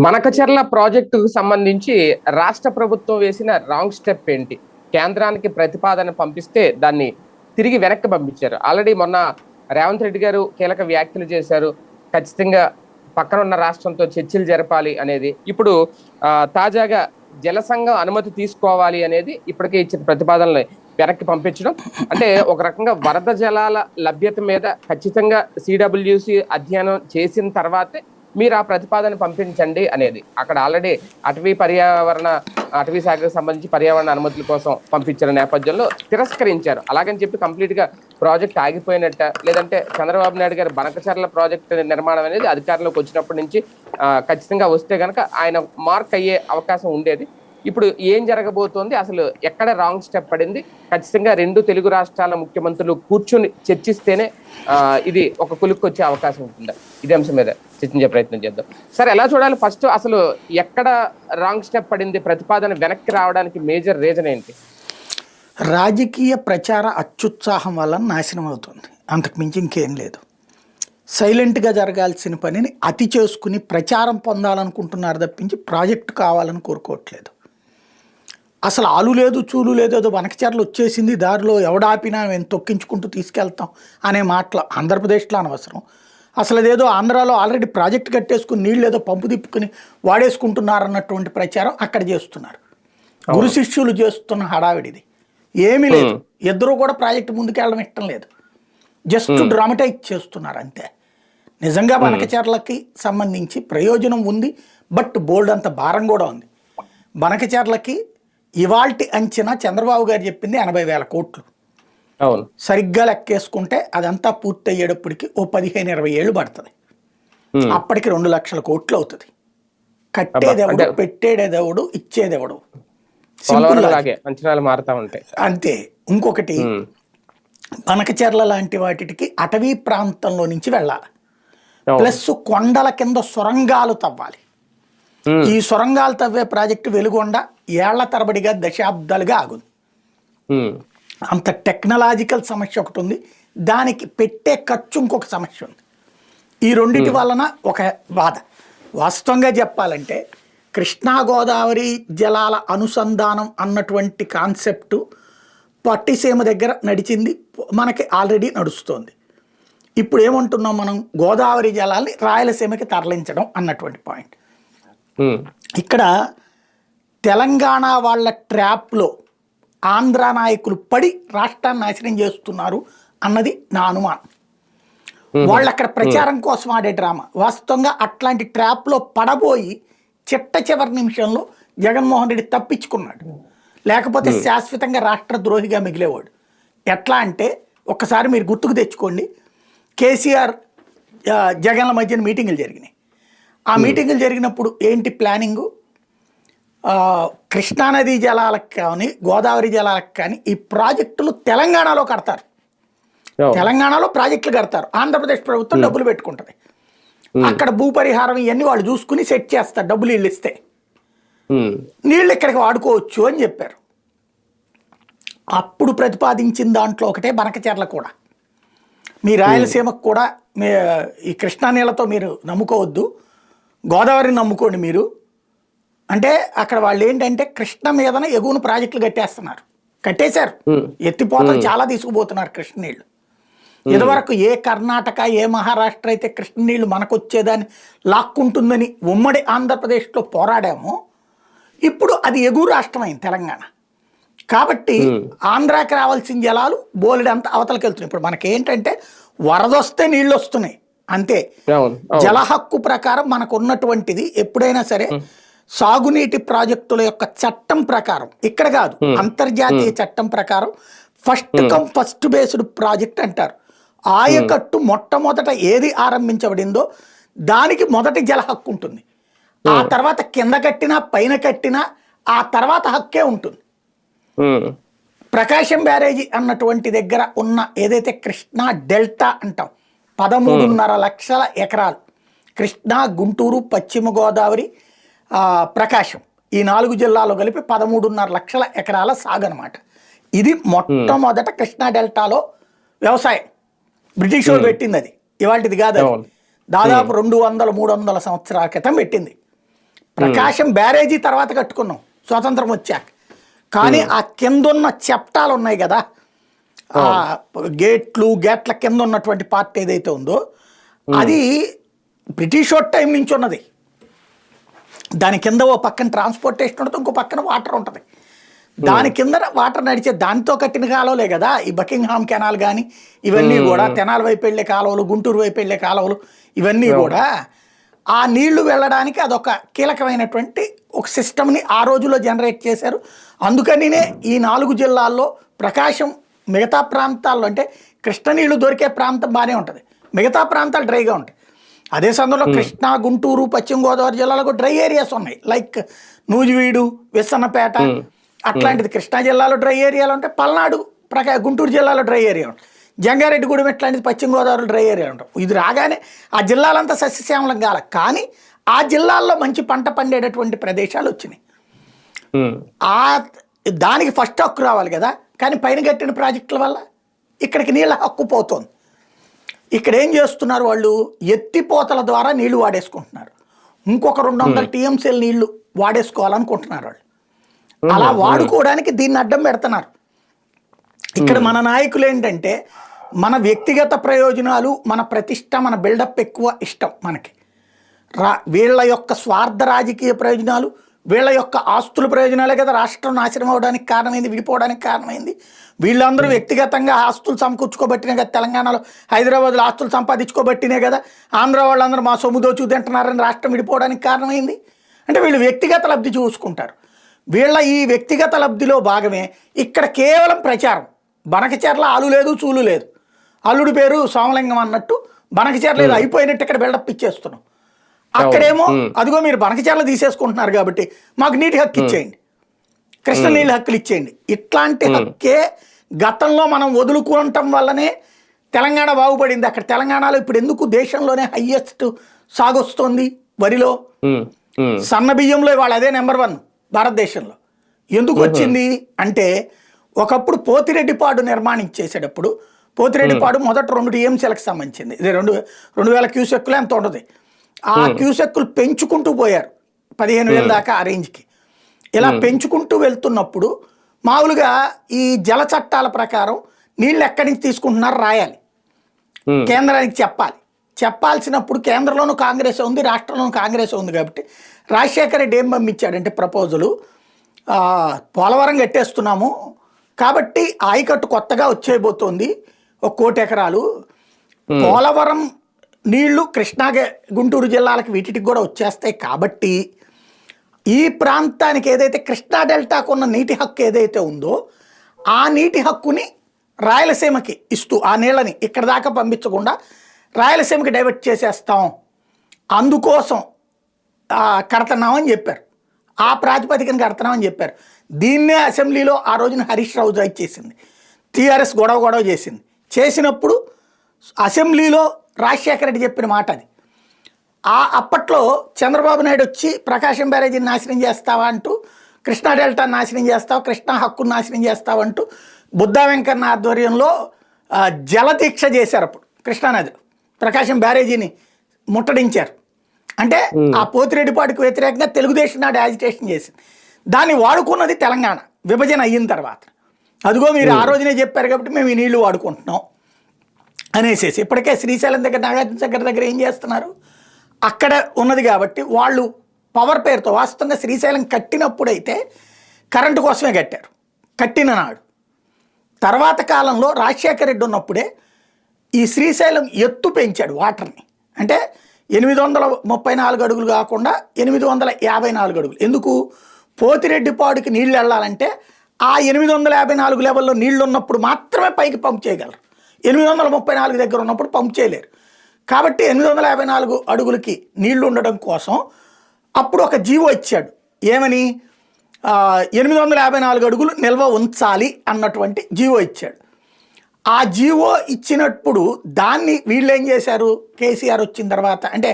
మనకచర్ల ప్రాజెక్టుకు సంబంధించి రాష్ట్ర ప్రభుత్వం వేసిన రాంగ్ స్టెప్ ఏంటి? కేంద్రానికి ప్రతిపాదన పంపిస్తే దాన్ని తిరిగి వెనక్కి పంపించారు. ఆల్రెడీ మొన్న రేవంత్ రెడ్డి గారు కీలక వ్యాఖ్యలు చేశారు. ఖచ్చితంగా పక్కన ఉన్న రాష్ట్రంతో చర్చలు జరపాలి అనేది. ఇప్పుడు తాజాగా జల సంఘం అనుమతి తీసుకోవాలి అనేది ఇప్పటికే ఇచ్చిన ప్రతిపాదనలు వెనక్కి పంపించడం. అంటే ఒక రకంగా వరద జలాల లభ్యత మీద ఖచ్చితంగా సిడబ్ల్యూసి అధ్యయనం చేసిన తర్వాతే మీరు ఆ ప్రతిపాదన పంపించండి అనేది. అక్కడ ఆల్రెడీ అటవీ పర్యావరణ అటవీ శాఖకు సంబంధించి పర్యావరణ అనుమతుల కోసం పంపించిన నేపథ్యంలో తిరస్కరించారు. అలాగని చెప్పి కంప్లీట్గా ప్రాజెక్ట్ ఆగిపోయినట్ట. లేదంటే చంద్రబాబు నాయుడు గారి బనకచర్ల ప్రాజెక్ట్ నిర్మాణం అనేది అధికారంలోకి వచ్చినప్పటి నుంచి ఖచ్చితంగా వస్తే కనుక ఆయన మార్క్ అయ్యే అవకాశం ఉండేది. ఇప్పుడు ఏం జరగబోతోంది? అసలు ఎక్కడ రాంగ్ స్టెప్ పడింది? ఖచ్చితంగా రెండు తెలుగు రాష్ట్రాల ముఖ్యమంత్రులు కూర్చుని చర్చిస్తేనే ఇది ఒక కులుక్కు వచ్చే అవకాశం ఉంటుందా? ఇదే అంశం మీద చర్చించే ప్రయత్నం చేద్దాం. సరే ఎలా చూడాలి? ఫస్ట్ అసలు ఎక్కడ రాంగ్ స్టెప్ పడింది? ప్రతిపాదన వెనక్కి రావడానికి మేజర్ రీజన్ ఏంటి? రాజకీయ ప్రచార అత్యుత్సాహం వల్ల నాశనం అవుతుంది. అంతకు మించి ఇంకేం లేదు. సైలెంట్గా జరగాల్సిన పనిని అతి చేసుకుని ప్రచారం పొందాలనుకుంటున్నారు తప్పించి ప్రాజెక్టు కావాలని కోరుకోవట్లేదు. అసలు ఆలు లేదు చూలు లేదు ఏదో వనకచర్లు వచ్చేసింది దారిలో ఎవడాపినా మేము తొక్కించుకుంటూ తీసుకెళ్తాం అనే మాటలు ఆంధ్రప్రదేశ్లో అనవసరం. అసలు అదేదో ఆంధ్రాలో ఆల్రెడీ ప్రాజెక్ట్ కట్టేసుకుని నీళ్ళు ఏదో పంపు తిప్పుకుని వాడేసుకుంటున్నారు అన్నటువంటి ప్రచారం అక్కడ చేస్తున్నారు. గురు శిష్యులు చేస్తున్న హడావిడిది ఏమీ లేదు. ఇద్దరు కూడా ప్రాజెక్ట్ ముందుకెళ్ళడం ఇష్టం లేదు. జస్ట్ డ్రామటైజ్ చేస్తున్నారు అంతే. నిజంగా బనకచర్లకి సంబంధించి ప్రయోజనం ఉంది బట్ బోల్డ్ అంత భారం కూడా ఉంది. బనకచర్లకి ఇవాల్టి అంచనా చంద్రబాబు గారు చెప్పింది ఎనభై వేల కోట్లు అవును సరిగ్గా లెక్కేసుకుంటే అదంతా పూర్తి అయ్యేటప్పటికి ఓ పదిహేను ఇరవై ఏళ్ళు పడుతుంది. అప్పటికి రెండు లక్షల కోట్లు అవుతుంది కట్టేదెవడు పెట్టేదెవడు ఇచ్చేదెవడు అంచనాలు మారుతా ఉంటాయి అంతే ఇంకొకటి ఉమ్. పనకచెర్ల లాంటి వాటికి అటవీ ప్రాంతంలో నుంచి వెళ్ళాలి. ప్లస్ కొండల కింద సొరంగాలు తవ్వాలి. ఈ సొరంగాలు తవ్వే ప్రాజెక్టు వెలుగొండ ఏళ్ళ తరబడిగా దశాబ్దాలుగా ఆగుంది. అంత టెక్నాలజికల్ సమస్య ఒకటి ఉంది. దానికి పెట్టే ఖర్చు ఇంకొక సమస్య ఉంది. ఈ రెండిటి వలన ఒక బాధ. వాస్తవంగా చెప్పాలంటే కృష్ణా గోదావరి జలాల అనుసంధానం అన్నటువంటి కాన్సెప్టు పట్టిసీమ దగ్గర నడిచింది. మనకి ఆల్రెడీ నడుస్తోంది. ఇప్పుడు ఏమంటున్నాం మనం? గోదావరి జలాల్ని రాయలసీమకి తరలించడం అన్నటువంటి పాయింట్. ఇక్కడ తెలంగాణ వాళ్ళ ట్రాప్లో ఆంధ్ర నాయకులు పడి రాష్ట్రాన్ని నాశనం చేస్తున్నారు అన్నది నా అనుమానం. వాళ్ళు అక్కడ ప్రచారం కోసం ఆడే డ్రామా. వాస్తవంగా అట్లాంటి ట్రాప్లో పడబోయి చిట్ట చివరి నిమిషంలో జగన్మోహన్ రెడ్డి తప్పించుకున్నాడు. లేకపోతే శాశ్వతంగా రాష్ట్ర ద్రోహిగా మిగిలేవాడు. ఎట్లా అంటే ఒక్కసారి మీరు గుర్తుకు తెచ్చుకోండి కేసీఆర్ జగన్ల మధ్యన మీటింగులు జరిగినాయి. ఆ మీటింగులు జరిగినప్పుడు ఏంటి ప్లానింగు? కృష్ణానదీ జలాలకు కానీ గోదావరి జలాలకు కానీ ఈ ప్రాజెక్టులు తెలంగాణలో కడతారు. తెలంగాణలో ప్రాజెక్టులు కడతారు. ఆంధ్రప్రదేశ్ ప్రభుత్వం డబ్బులు పెట్టుకుంటుంది. అక్కడ భూ పరిహారం ఇవన్నీ వాళ్ళు చూసుకుని సెట్ చేస్తారు. డబ్బులు వీళ్ళు ఇస్తే. నీళ్ళు ఇక్కడికి వాడుకోవచ్చు అని చెప్పారు. అప్పుడు ప్రతిపాదించిన దాంట్లో ఒకటే బనకచెర్ల కూడా. మీ రాయలసీమకు కూడా మీ ఈ కృష్ణా నీళ్ళతో మీరు నమ్ముకోవద్దు. గోదావరిని నమ్ముకోండి మీరు. అంటే అక్కడ వాళ్ళు ఏంటంటే కృష్ణ మీదన ఎగువన ప్రాజెక్టులు కట్టేస్తున్నారు. కట్టేశారు. ఎత్తిపోతలు చాలా తీసుకుపోతున్నారు కృష్ణ నీళ్ళు ఇదివరకు ఏ కర్ణాటక ఏ మహారాష్ట్ర అయితే కృష్ణ నీళ్ళు మనకు వచ్చేదాన్ని లాక్కుంటుందని ఉమ్మడి ఆంధ్రప్రదేశ్లో పోరాడామో ఇప్పుడు అది ఎగువ రాష్ట్రమైంది తెలంగాణ. కాబట్టి ఆంధ్రాకి రావాల్సిన జలాలు బోలెడంత అవతలకి వెళ్తున్నాయి ఇప్పుడు మనకేంటంటే వరదొస్తే నీళ్ళు వస్తున్నాయి అంతే. జల హక్కు ప్రకారం మనకు ఉన్నటువంటిది ఎప్పుడైనా సరే సాగునీటి ప్రాజెక్టుల యొక్క చట్టం ప్రకారం. ఇక్కడ కాదు అంతర్జాతీయ చట్టం ప్రకారం first come first based project అంటారు. ఆయకట్టు మొట్టమొదట ఏది ఆరంభించబడిందో దానికి మొదటి జల హక్కు ఉంటుంది. ఆ తర్వాత కింద కట్టినా పైన కట్టినా ఆ తర్వాత హక్కే ఉంటుంది. ప్రకాశం బ్యారేజీ అన్నటువంటి దగ్గర ఉన్న ఏదైతే కృష్ణా డెల్టా అంటాం పదమూడున్నర లక్షల ఎకరాలు. కృష్ణా గుంటూరు పశ్చిమ గోదావరి ప్రకాశం. ఈ నాలుగు జిల్లాలో కలిపి పదమూడున్నర లక్షల ఎకరాల సాగు అనమాట ఇది మొట్టమొదట కృష్ణా డెల్టాలో వ్యవసాయం. బ్రిటిష్ వాళ్ళు పెట్టింది అది. ఇవాటిది కాదు. దాదాపు రెండు వందల మూడు వందల సంవత్సరాల క్రితం పెట్టింది. ప్రకాశం బ్యారేజీ తర్వాత కట్టుకున్నాం. స్వాతంత్రం వచ్చాక. కానీ ఆ కింద ఉన్న చెప్టాలు ఉన్నాయి కదా ఆ గేట్లు గేట్ల కింద ఉన్నటువంటి పార్ట్ ఏదైతే ఉందో అది బ్రిటిష్ టైం నుంచి ఉన్నది. దాని కింద ఓ పక్కన ట్రాన్స్పోర్టేషన్ ఉంటుంది ఇంకో పక్కన వాటర్ ఉంటుంది. దాని కింద వాటర్ నడిచే దానితో కట్టిన కాలువలే కదా ఈ బకింగ్హామ్ కెనాల్ కానీ ఇవన్నీ కూడా తెనాల వైపు వెళ్ళే కాలువలు గుంటూరు వైపు వెళ్ళే కాలువలు ఇవన్నీ కూడా ఆ నీళ్ళు వెళ్ళడానికి అదొక కీలకమైనటువంటి ఒక సిస్టమ్ని ఆ రోజుల్లో జనరేట్ చేశారు. అందుకనినే ఈ నాలుగు జిల్లాల్లో ప్రకాశం మిగతా ప్రాంతాల్లో అంటే కృష్ణ నీళ్ళు దొరికే ప్రాంతం బాగానే ఉంటుంది. మిగతా ప్రాంతాలు డ్రైగా ఉంటాయి. అదే సందర్భంలో కృష్ణా గుంటూరు పశ్చిమ గోదావరి జిల్లాలో డ్రై ఏరియాస్ ఉన్నాయి. లైక్ నూజివీడు విస్సన్నపేట అట్లాంటిది కృష్ణా జిల్లాలో డ్రై ఏరియాలు ఉంటాయి. పల్నాడు ప్రకా గుంటూరు జిల్లాలో డ్రై ఏరియా ఉంటుంది జంగారెడ్డిగూడెం ఇట్లాంటిది పశ్చిమ గోదావరి డ్రై ఏరియా ఉంటాయి. ఇది రాగానే ఆ జిల్లాలంతా సస్యశ్యామలం కాల. కానీ ఆ జిల్లాల్లో మంచి పంట పండేటటువంటి ప్రదేశాలు వచ్చినాయి. ఆ దానికి ఫస్ట్ హక్కు రావాలి కదా. కానీ పైన కట్టిన ప్రాజెక్టుల వల్ల ఇక్కడికి నీళ్ళ హక్కు పోతుంది. ఇక్కడ ఏం చేస్తున్నారు వాళ్ళు? ఎత్తిపోతల ద్వారా నీళ్ళు వాడేసుకుంటున్నారు. ఇంకొక రెండు వందల టీఎంసీల నీళ్ళు వాడేసుకోవాలనుకుంటున్నారు వాళ్ళు. అలా వాడుకోవడానికి దీన్ని అడ్డం పెడుతున్నారు. ఇక్కడ మన నాయకులు ఏంటంటే మన వ్యక్తిగత ప్రయోజనాలు మన ప్రతిష్ట మన బిల్డప్ ఎక్కువ ఇష్టం మనకి. రా వీళ్ళ యొక్క స్వార్థ రాజకీయ ప్రయోజనాలు వీళ్ళ యొక్క ఆస్తుల ప్రయోజనాలే కదా రాష్ట్రం నాశనం అవడానికి కారణమైంది విడిపోవడానికి కారణమైంది. వీళ్ళందరూ వ్యక్తిగతంగా ఆస్తులు సమకూర్చుకోబట్టినే కదా తెలంగాణలో హైదరాబాద్లో ఆస్తులు సంపాదించుకోబట్టినే కదా ఆంధ్ర వాళ్ళందరూ మా సొమ్ము దోచు తింటున్నారని రాష్ట్రం విడిపోవడానికి కారణమైంది. అంటే వీళ్ళు వ్యక్తిగత లబ్ధి చూసుకుంటారు. వీళ్ళ ఈ వ్యక్తిగత లబ్ధిలో భాగమే ఇక్కడ కేవలం ప్రచారం. బనకచెర్ల ఆలు లేదు చూలు లేదు. అల్లుడి పేరు సోమలింగం అన్నట్టు బనకచెర్ల ఏదో అయిపోయినట్టు ఇక్కడ బిల్డప్ ఇచ్చేస్తున్నాం. అక్కడేమో అదిగో మీరు బనకచెర్ల తీసేసుకుంటున్నారు కాబట్టి మాకు నీటి హక్కు ఇచ్చేయండి. కృష్ణ నీళ్ళ హక్కులు ఇచ్చేయండి. ఇట్లాంటి హక్కే గతంలో మనం వదులుకోవటం వల్లనే తెలంగాణ బాగుపడింది. అక్కడ తెలంగాణలో ఇప్పుడు ఎందుకు దేశంలోనే హయ్యెస్ట్ సాగొస్తోంది వరిలో? సన్న బియ్యంలో ఇవాళ అదే నెంబర్ వన్ భారతదేశంలో. ఎందుకు వచ్చింది అంటే ఒకప్పుడు పోతిరెడ్డిపాడు నిర్మాణించేసేటప్పుడు పోతిరెడ్డిపాడు మొదట రెండు టీఎంసీలకు సంబంధించింది. ఇది రెండు రెండు వేల క్యూసెక్కులు ఎంత ఉండదు. ఆ క్యూసెక్కులు పెంచుకుంటూ పోయారు పదిహేను వేల దాకా ఆ రేంజ్కి. ఇలా పెంచుకుంటూ వెళ్తున్నప్పుడు మామూలుగా ఈ జల చట్టాల ప్రకారం నీళ్ళు ఎక్కడి నుంచి తీసుకుంటున్నారు రాయాలి. కేంద్రానికి చెప్పాలి. చెప్పాల్సినప్పుడు కేంద్రంలోనూ కాంగ్రెస్ ఉంది రాష్ట్రంలోనూ కాంగ్రెస్ ఉంది కాబట్టి రాజశేఖర రెడ్డి ఏం పంపించాడంటే ప్రపోజలు పోలవరం కట్టేస్తున్నాము కాబట్టి ఆయకట్టు కొత్తగా వచ్చేయబోతోంది ఒక కోటి ఎకరాలు. పోలవరం నీళ్ళు కృష్ణా గుంటూరు జిల్లాలకు వీటికి కూడా వచ్చేస్తాయి కాబట్టి ఈ ప్రాంతానికి ఏదైతే కృష్ణా డెల్టాకు ఉన్న నీటి హక్కు ఏదైతే ఉందో ఆ నీటి హక్కుని రాయలసీమకి ఇస్తూ ఆ నీళ్ళని ఇక్కడ దాకా పంపించకుండా రాయలసీమకి డైవర్ట్ చేసేస్తాం. అందుకోసం ఆ, కడుతున్నామని చెప్పారు. ఆ ప్రాతిపదికన కడుతున్నామని చెప్పారు. దీన్నే అసెంబ్లీలో ఆ రోజున హరీష్ రావు రైట్ చేసింది. టీఆర్ఎస్ గొడవ గొడవ చేసింది. చేసినప్పుడు అసెంబ్లీలో రాజశేఖర రెడ్డి చెప్పిన మాట అది. ఆ అప్పట్లో చంద్రబాబు నాయుడు వచ్చి ప్రకాశం బ్యారేజీని నాశనం చేస్తావా అంటూ కృష్ణా డెల్టా నాశనం చేస్తావు కృష్ణా హక్కును నాశనం చేస్తావంటూ బుద్ధా వెంకన్న ఆధ్వర్యంలో జలదీక్ష చేశారు అప్పుడు కృష్ణానదిలో ప్రకాశం బ్యారేజీని ముట్టడించారు. అంటే ఆ పోతిరెడ్డిపాటికి వ్యతిరేకంగా తెలుగుదేశం నాడు యాజిటేషన్ చేసింది. దాన్ని వాడుకున్నది తెలంగాణ. విభజన అయిన తర్వాత. అదిగో మీరు ఆ రోజునే చెప్పారు కాబట్టి మేము ఈ నీళ్ళు వాడుకుంటున్నాం. అనేసేసి ఇప్పటికే శ్రీశైలం దగ్గర నాగార్జున సాగర్ దగ్గర ఏం చేస్తున్నారు? అక్కడ ఉన్నది కాబట్టి వాళ్ళు పవర్ పేరుతో వాస్తవంగా శ్రీశైలం కట్టినప్పుడైతే కరెంటు కోసమే కట్టారు కట్టిన నాడు. తర్వాత కాలంలో రాజశేఖర రెడ్డి ఉన్నప్పుడే ఈ శ్రీశైలం ఎత్తు పెంచాడు వాటర్ని అంటే ఎనిమిది వందల ముప్పై నాలుగు అడుగులు కాకుండా ఎనిమిది వందల యాభై నాలుగు అడుగులు. ఎందుకు? పోతిరెడ్డిపాడుకి నీళ్ళు వెళ్ళాలంటే ఆ ఎనిమిది వందల యాభై నాలుగు లెవెల్లో నీళ్ళు ఉన్నప్పుడు మాత్రమే పైకి పంప్ చేయగలరు. ఎనిమిది వందల ముప్పై నాలుగు దగ్గర ఉన్నప్పుడు పంప్ చేయలేరు. కాబట్టి ఎనిమిది వందల యాభై నాలుగు అడుగులకి నీళ్ళు ఉండడం కోసం అప్పుడు ఒక జీవో ఇచ్చాడు. ఏమని? ఎనిమిది వందల యాభై నాలుగు అడుగులు నిల్వ ఉంచాలి అన్నటువంటి జీవో ఇచ్చాడు. ఆ జీవో ఇచ్చినప్పుడు దాన్ని వీళ్ళు ఏం చేశారు? కేసీఆర్ వచ్చిన తర్వాత అంటే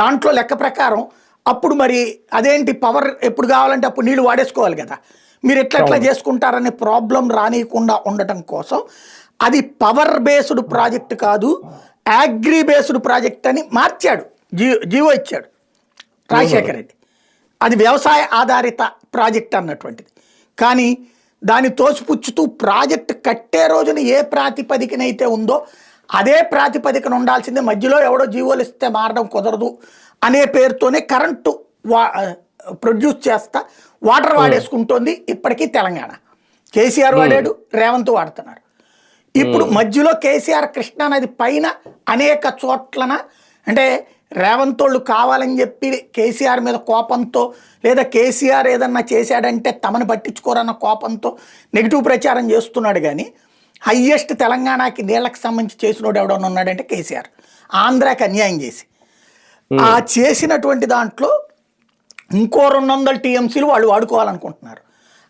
దాంట్లో లెక్క ప్రకారం అప్పుడు మరి అదేంటి? పవర్ ఎప్పుడు కావాలంటే అప్పుడు నీళ్ళు వాడేసుకోవాలి కదా. మీరు ఎట్లా ఎట్లా చేసుకుంటారనే ప్రాబ్లం రానియకుండా ఉండటం కోసం అది పవర్ బేస్డ్ ప్రాజెక్ట్ కాదు అగ్రి బేస్డ్ ప్రాజెక్ట్ అని మార్చాడు. జీ జీవో ఇచ్చాడు. రాజశేఖర రెడ్డి. అది వ్యవసాయ ఆధారిత ప్రాజెక్ట్ అన్నటువంటిది. కానీ దాన్ని తోసిపుచ్చుతూ ప్రాజెక్ట్ కట్టే రోజున ఏ ప్రాతిపదికనైతే ఉందో అదే ప్రాతిపదికన ఉండాల్సిందే మధ్యలో ఎవడో జీవోలు ఇస్తే మారడం కుదరదు అనే పేరుతోనే కరెంటు వా ప్రొడ్యూస్ చేస్తా వాటర్ వాడేసుకుంటోంది ఇప్పటికీ తెలంగాణ. కేసీఆర్ వాడాడు రేవంత్ వాడుతున్నారు. ఇప్పుడు మధ్యలో కేసీఆర్ కృష్ణానది పైన అనేక చోట్లన అంటే రేవంత్ వాళ్ళు కావాలని చెప్పి కేసీఆర్ మీద కోపంతో లేదా కేసీఆర్ ఏదన్నా చేశాడంటే తమను పట్టించుకోరన్న కోపంతో నెగిటివ్ ప్రచారం చేస్తున్నాడు కానీ హయ్యెస్ట్ తెలంగాణకి నీళ్ళకి సంబంధించి చేసినోడు ఎవడన్నా ఉన్నాడంటే కేసీఆర్. ఆంధ్రాకి అన్యాయం చేసి. ఆ చేసినటువంటి దాంట్లో ఇంకో రెండు వందల టీఎంసీలు వాళ్ళు వాడుకోవాలనుకుంటున్నారు.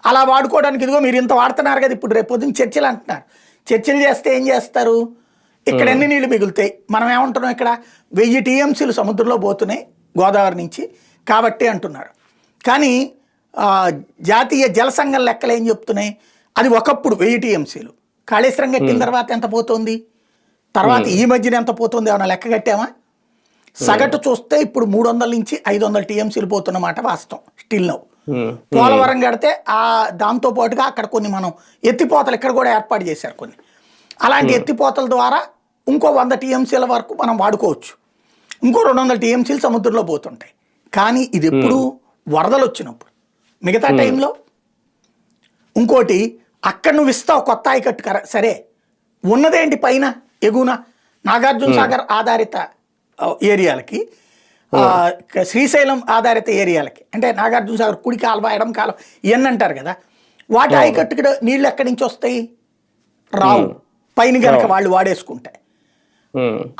అలా వాడుకోవడానికి ఇదిగో మీరు ఇంత వాడుతున్నారు కదా ఇప్పుడు రేపు పొద్దున్న చర్చలు అంటున్నారు. చర్చలు చేస్తే ఏం చేస్తారు? ఇక్కడ ఎన్ని నీళ్ళు మిగులుతాయి? మనం ఏమంటున్నాం ఇక్కడ? వెయ్యి టీఎంసీలు సముద్రంలో పోతున్నాయి గోదావరి నుంచి. కాబట్టి అంటున్నారు. కానీ జాతీయ జల సంఘం లెక్కలు ఏం చెప్తున్నాయి? అది ఒకప్పుడు వెయ్యి టీఎంసీలు. కాళేశ్వరం కట్టిన తర్వాత ఎంత పోతుంది? తర్వాత ఈ మధ్యన ఎంత పోతుంది? ఏమైనా లెక్క కట్టామా? సగటు చూస్తే ఇప్పుడు మూడు వందల నుంచి ఐదు వందల టీఎంసీలు పోతున్నమాట వాస్తవం. స్టిల్ నవ్వు పోలవరం కడితే ఆ దాంతో పాటుగా అక్కడ కొన్ని మనం ఎత్తిపోతలు ఇక్కడ కూడా ఏర్పాటు చేశారు కొన్ని. అలాంటి ఎత్తిపోతల ద్వారా ఇంకో వంద టీఎంసీల వరకు మనం వాడుకోవచ్చు. ఇంకో రెండు వందల టీఎంసీలు సముద్రంలో పోతుంటాయి. కానీ ఇది ఎప్పుడు వరదలు వచ్చినప్పుడు. మిగతా టైంలో ఇంకోటి అక్కడ నువ్వు ఇస్తావు కొత్త ఆయకట్టు కర సరే ఉన్నదేంటి పైన ఎగున నాగార్జున సాగర్ ఆధారిత ఏరియాలకి శ్రీశైలం ఆధారిత ఏరియాలకి. అంటే నాగార్జున సాగర్ కుడి కాలువ ఎడం కాలువ ఇవన్నీ అంటారు కదా. వాటి ఆయకట్టుకి నీళ్ళు ఎక్కడి నుంచి వస్తాయి? రావు. పైన కనుక వాళ్ళు వాడేసుకుంటే.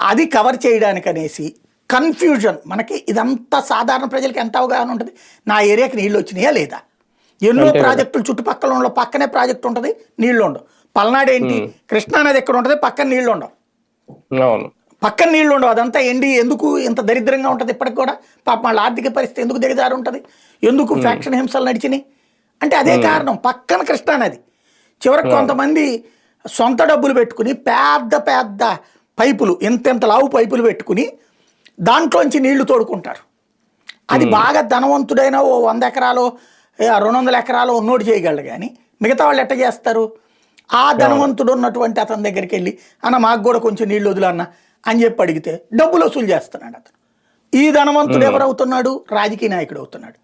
అది కవర్ చేయడానికి అనేసి కన్ఫ్యూజన్. మనకి ఇదంతా సాధారణ ప్రజలకు ఎంత అవగాహన ఉంటుంది? నా ఏరియాకి నీళ్ళు వచ్చినాయా లేదా? ఎన్నో ప్రాజెక్టులు చుట్టుపక్కల ఉన్న పక్కనే ప్రాజెక్ట్ ఉంటుంది నీళ్ళు ఉండవు. పల్నాడు ఏంటి? కృష్ణానది ఎక్కడ ఉంటుంది? పక్కన నీళ్ళు ఉండవు. పక్కన నీళ్ళు ఉండవు. అదంతా ఎండి ఎందుకు ఇంత దరిద్రంగా ఉంటుంది ఇప్పటికి కూడా? పాప వాళ్ళ ఆర్థిక పరిస్థితి ఎందుకు దిగజారు ఉంటుంది? ఎందుకు ఫ్యాక్షన్ హింసలు నడిచినాయి? అంటే అదే కారణం. పక్కన కృష్ణానది. చివరికి కొంతమంది సొంత డబ్బులు పెట్టుకుని పెద్ద పెద్ద పైపులు ఇంతెంత లావు పైపులు పెట్టుకుని దాంట్లోంచి నీళ్ళు తోడుకుంటారు. అది బాగా ధనవంతుడైన ఓ వంద ఎకరాలు రెండు వందల ఎకరాలు ఉన్నోడు చేయగలడు కానీ మిగతా వాళ్ళు ఎట్ట చేస్తారు? ఆ ధనవంతుడు ఉన్నటువంటి అతని దగ్గరికి వెళ్ళి అన్న మాకు కూడా కొంచెం నీళ్ళు వదులన్న అని చెప్పి అడిగితే డబ్బులు వసూలు చేస్తున్నాడు అతను. ఈ ధనవంతుడు ఎవరవుతున్నాడు? రాజకీయ నాయకుడు అవుతున్నాడు.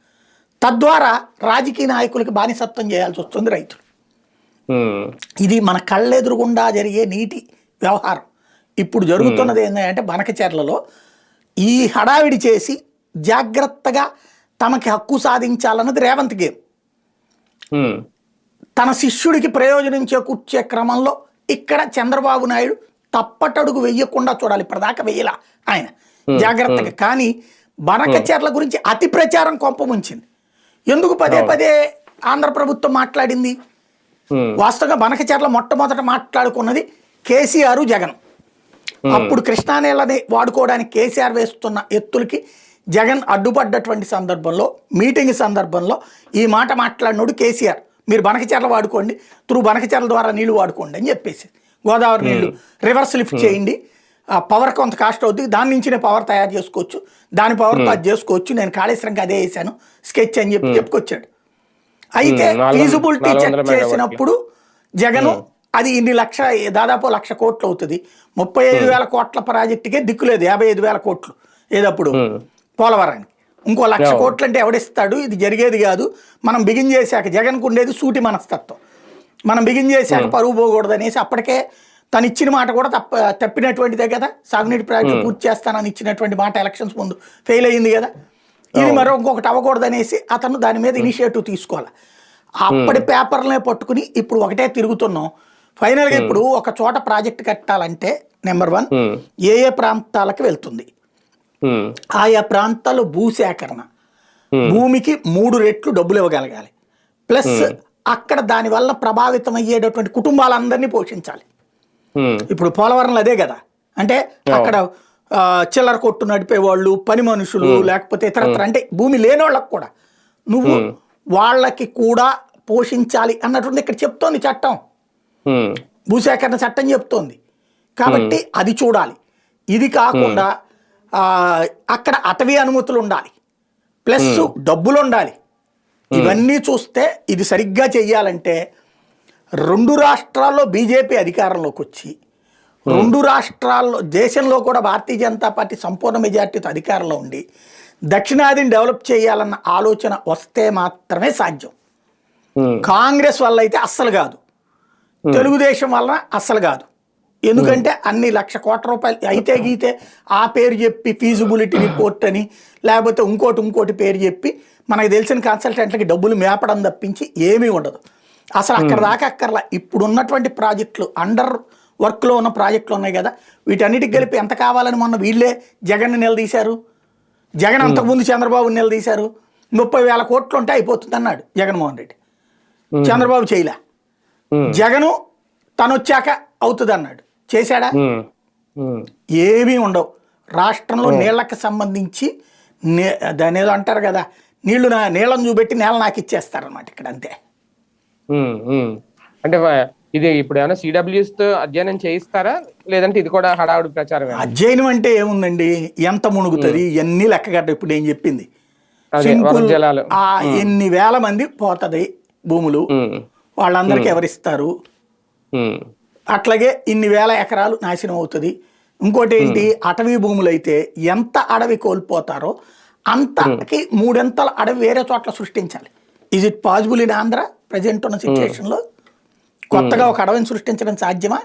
తద్వారా రాజకీయ నాయకులకి బానిసత్వం చేయాల్సి వస్తుంది రైతులు. ఇది మన కళ్ళెదురుగుండా జరిగే నీటి వ్యవహారం. ఇప్పుడు జరుగుతున్నది ఏంటంటే బనకచెర్లలో ఈ హడావిడి చేసి జాగ్రత్తగా తమకి హక్కు సాధించాలన్నది రేవంత్ గేమ్. తన శిష్యుడికి ప్రయోజనం చేకూర్చే క్రమంలో ఇక్కడ చంద్రబాబు నాయుడు తప్పటడుగు వెయ్యకుండా చూడాలి. ఇప్పటిదాకా వెయ్యలా ఆయన. జాగ్రత్తగా. కానీ బనకచెర్ల గురించి అతి ప్రచారం కొంపముంచింది ఎందుకు పదే పదే ఆంధ్ర ప్రభుత్వం మాట్లాడింది? వాస్తవంగా బనకచెర్ల మొట్టమొదట మాట్లాడుకున్నది కేసీఆర్ జగన్. అప్పుడు కృష్ణానేలని వాడుకోవడానికి కేసీఆర్ వేస్తున్న ఎత్తులకి జగన్ అడ్డుపడ్డటువంటి సందర్భంలో మీటింగ్ సందర్భంలో ఈ మాట మాట్లాడినోడు కేసీఆర్. మీరు బనకచెర్ల వాడుకోండి త్రూ బనకచెర్ల ద్వారా నీళ్ళు వాడుకోండి అని చెప్పేసి. గోదావరి నీళ్ళు రివర్స్ లిఫ్ట్ చేయండి. ఆ పవర్ కొంత కాస్ట్ అవుతుంది దాని నుంచి నేను పవర్ తయారు చేసుకోవచ్చు. దాని పవర్తో అది చేసుకోవచ్చు. నేను కాళేశ్వరంకి అదే వేసాను. స్కెచ్ అని చెప్పి చెప్పుకొచ్చాడు. అయితే ఫీజిబిలిటీ చెక్. చేసినప్పుడు జగను అది ఇన్ని లక్ష దాదాపు లక్ష కోట్లు అవుతుంది. ముప్పై ఐదు వేల కోట్ల ప్రాజెక్టుకే దిక్కులేదు యాభై ఐదు వేల కోట్లు ఏదప్పుడు. పోలవరానికి. ఇంకో లక్ష. కోట్లు అంటే ఎవడిస్తాడు? ఇది జరిగేది కాదు. మనం బిగిన్ చేశాక జగన్కు ఉండేది సూటి మనస్తత్వం. మనం బిగిన్ చేశాక పరువు పోకూడదు అనేసి అప్పటికే తను ఇచ్చిన మాట కూడా తప్ప తప్పినటువంటిదే కదా? సాగునీటి ప్రాజెక్టు పూర్తి చేస్తానని ఇచ్చినటువంటి మాట ఎలక్షన్స్ ముందు ఫెయిల్ అయ్యింది కదా? ఇది మరో ఇంకొకటి అవ్వకూడదు అనేసి అతను దాని మీద ఇనిషియేటివ్ తీసుకోవాలి. అప్పటి పేపర్లనే పట్టుకుని ఇప్పుడు ఒకటే తిరుగుతున్నాం. ఫైనల్గా ఇప్పుడు ఒక చోట ప్రాజెక్ట్ కట్టాలంటే నెంబర్ వన్ ఏ ఏ ప్రాంతాలకు వెళ్తుంది? ఆయా ప్రాంతాల్లో భూసేకరణ. భూమికి మూడు రెట్లు డబ్బులు ఇవ్వగలగాలి. ప్లస్ అక్కడ దానివల్ల ప్రభావితం అయ్యేటటువంటి కుటుంబాలందరినీ పోషించాలి. ఇప్పుడు పోలవరంలో అదే కదా. అంటే అక్కడ చిల్లర కొట్టు నడిపే వాళ్ళు పని మనుషులు లేకపోతే ఇతరత్ర. అంటే భూమి లేని వాళ్ళకి కూడా. నువ్వు వాళ్ళకి కూడా పోషించాలి అన్నటువంటి ఇక్కడ చెప్తోంది చట్టం. భూసేకరణ చట్టం చెప్తోంది. కాబట్టి అది చూడాలి. ఇది కాకుండా అక్కడ అటవీ అనుమతులు ఉండాలి ప్లస్ డబ్బులు ఉండాలి ఇవన్నీ చూస్తే ఇది సరిగ్గా చెయ్యాలంటే రెండు రాష్ట్రాల్లో బీజేపీ అధికారంలోకి వచ్చి రెండు రాష్ట్రాల్లో దేశంలో కూడా భారతీయ జనతా పార్టీ సంపూర్ణ మెజార్టీతో అధికారంలో ఉండి దక్షిణాదిని డెవలప్ చేయాలన్న ఆలోచన వస్తే మాత్రమే సాధ్యం. కాంగ్రెస్ వల్ల అయితే అస్సలు కాదు. తెలుగుదేశం వలన అస్సలు కాదు. ఎందుకంటే అన్ని లక్ష కోట్ల రూపాయలు అయితే గీతే ఆ పేరు చెప్పి ఫీజిబిలిటీ రిపోర్ట్ అని లేకపోతే ఇంకోటి ఇంకోటి పేరు చెప్పి మనకు తెలిసిన కన్సల్టెంట్లకి డబ్బులు మేపడం తప్పించి ఏమీ ఉండదు. అసలు అక్కడ దాకా అక్కర్లా. ఇప్పుడు ఉన్నటువంటి ప్రాజెక్టులు అండర్ వర్క్లో ఉన్న ప్రాజెక్టులు ఉన్నాయి కదా. వీటన్నిటికి కలిపి ఎంత కావాలని మొన్న వీళ్ళే జగన్ నిలదీశారు. జగన్ అంతకుముందు చంద్రబాబు నిలదీశారు. ముప్పై వేల కోట్లు ఉంటే అయిపోతుంది అన్నాడు జగన్మోహన్ రెడ్డి. చంద్రబాబు చేయలే. జగను తను వచ్చాక అవుతుంది అన్నాడు. చేశాడా? ఏమీ ఉండవు. రాష్ట్రంలో నీళ్ళకి సంబంధించి నే- దాని ఏదో అంటారు కదా నీళ్ళు నా నీళ్ళని చూపెట్టి నేల నాకు ఇచ్చేస్తారన్నమాట ఇక్కడ అంతే. అంటే ఇది ఇప్పుడు ఏమైనా సిడబ్ల్యూస్తో అధ్యయనం చేయిస్తారా? లేదంటే ఇది కూడా హడావుడి ప్రచారమే అధ్యయనం అంటే ఏముందండి? ఎంత మునుగుతుంది? ఎన్ని లెక్కగడ్డ ఇప్పుడు ఏం చెప్పింది. ఆ ఎన్ని వేల మంది పోతుంది భూములు? వాళ్ళందరికీ ఎవరిస్తారు? అట్లాగే ఇన్ని వేల ఎకరాలు నాశనం అవుతుంది. ఇంకోటి ఏంటి? అటవీ భూములు అయితే ఎంత అడవి కోల్పోతారో అంతకి మూడెంతల అడవి వేరే చోట్ల సృష్టించాలి. Is it possible in Andhra present ఉన్న సిచ్యువేషన్లో కొత్తగా ఒక అడవిని సృష్టించడం సాధ్యమా?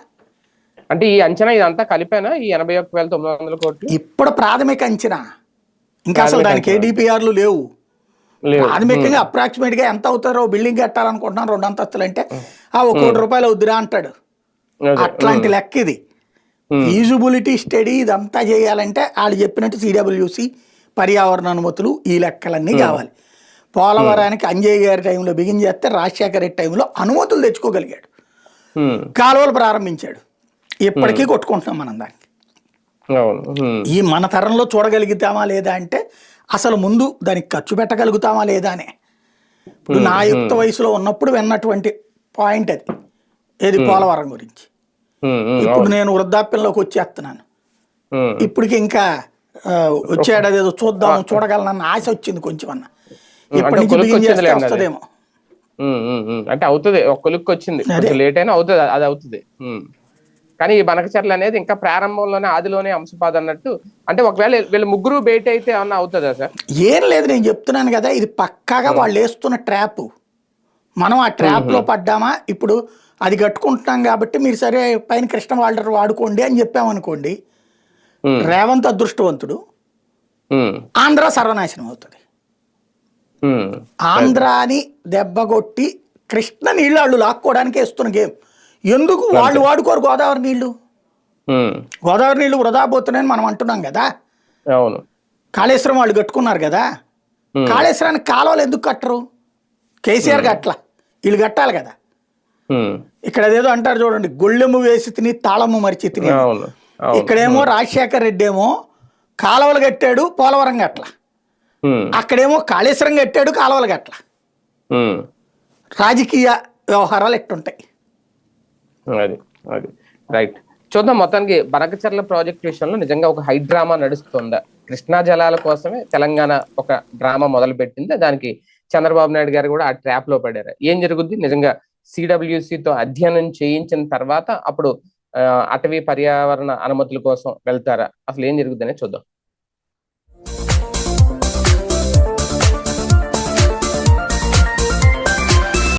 అంటే ఈ అంచనా ఇదంతా కలిపానా? ఈ ఎనభై ఒక్క వేల తొమ్మిది వందల కోట్లు? ఇప్పుడు ప్రాథమిక అంచనా. ఇంకా అసలు దానికి ఏడీపీఆర్లు లేవు. ప్రాథమికంగా అప్రాక్సిమేట్గా ఎంత అవుతారో బిల్డింగ్ కట్టాలనుకుంటున్నాను రెండు అంతస్తులు అంటే ఆ ఒక కోటి రూపాయలు అవుద్దిరా అంటాడు. అట్లాంటి లెక్క ఇది ఫీజిబిలిటీ స్టడీ ఇదంతా చేయాలంటే వాళ్ళు చెప్పినట్టు సిడబ్ల్యూసి పర్యావరణ అనుమతులు ఈ లెక్కలన్నీ కావాలి. పోలవరానికి అంజయ్ గారి టైంలో బిగిన్ చేస్తే రాజశేఖర రెడ్డి టైంలో అనుమతులు తెచ్చుకోగలిగాడు. కాలువలు ప్రారంభించాడు. ఇప్పటికీ కొట్టుకుంటున్నాం మనం దానికి ఈ మన తరంలో చూడగలుగుతామా లేదా అంటే అసలు ముందు దానికి ఖర్చు పెట్టగలుగుతామా లేదా అనే. ఇప్పుడు నా యుక్త వయసులో ఉన్నప్పుడు విన్నటువంటి పాయింట్ అది. ఏది పోలవరం గురించి. ఇప్పుడు నేను వృద్ధాప్యంలోకి వచ్చేస్తున్నాను. ఇప్పటికి ఇంకా ఆ, వచ్చే ఏడాది ఏదో చూద్దాం చూడగలనన్న ఆశ వచ్చింది కొంచెం అన్న. ఇప్పటి అంటే నుంచి కొలుక్కి బిగిన్ చేస్తే వచ్చిందిలే అన్నది. వస్తుందేమో. అంటే అవుతుంది ఒక కొలుక్కి వచ్చింది. లేట్ అయినా అవుతుంది అది అవుతుంది. కానీ ఈ బనకచర్ల అనేది ఇంకా ప్రారంభంలోనే ఆదిలోనే అంశపాద అన్నట్టు. అంటే ఒకవేళ వీళ్ళు ముగ్గురు బయట అయితే ఏమన్నా అవుతుందా సార్? ఏం లేదు నేను చెప్తున్నాను కదా ఇది పక్కాగా వాళ్ళు వేస్తున్న ట్రాప్ మనం ఆ ట్రాప్లో పడ్డామా? ఇప్పుడు అది కట్టుకుంటున్నాం కాబట్టి మీరు సరే పైన కృష్ణ వాల్డర్ వాడుకోండి అని చెప్పామనుకోండి రేవంత్ అదృష్టవంతుడు ఆంధ్ర సర్వనాశనం అవుతుంది. ఆంధ్రాని దెబ్బగొట్టి కృష్ణ నీళ్ళు వాళ్ళు లాక్కోవడానికి వేస్తున్న గేమ్. ఎందుకు వాళ్ళు వాడుకోరు గోదావరి నీళ్ళు గోదావరి నీళ్ళు వృధా పోతున్నాయని మనం అంటున్నాం కదా. అవును. కాళేశ్వరం వాళ్ళు కట్టుకున్నారు కదా. కాళేశ్వరానికి కాలువలు ఎందుకు కట్టరు? కేసీఆర్ కట్టల. వీళ్ళు కట్టాలి కదా. ఇక్కడ అదేదో అంటారు చూడండి గొళ్ళెము వేసి తిని తాళము మరిచి తిని ఇక్కడేమో రాజశేఖర్ రెడ్డి ఏమో కాలువలు కట్టాడు పోలవరం గట్ల. అక్కడేమో కాళేశ్వరం కట్టాడు కాలువలు గట్ల. రాజకీయ వ్యవహారాలు ఎట్టుంటాయి? అది అది. రైట్. చూద్దాం మొత్తానికి బనకచర్ల ప్రాజెక్ట్ విషయంలో నిజంగా ఒక హై డ్రామా నడుస్తుందా? కృష్ణా జలాల కోసమే తెలంగాణ ఒక డ్రామా మొదలు పెట్టింది దానికి చంద్రబాబు నాయుడు గారు కూడా ఆ ట్రాప్లో పడారు? ఏం జరుగుద్ది? నిజంగా సిడబ్ల్యూసితో తో అధ్యయనం చేయించిన తర్వాత అప్పుడు ఆ, అటవీ పర్యావరణ అనుమతుల కోసం వెళ్తారా? అసలు ఏం జరుగుతుందనే చూద్దాం.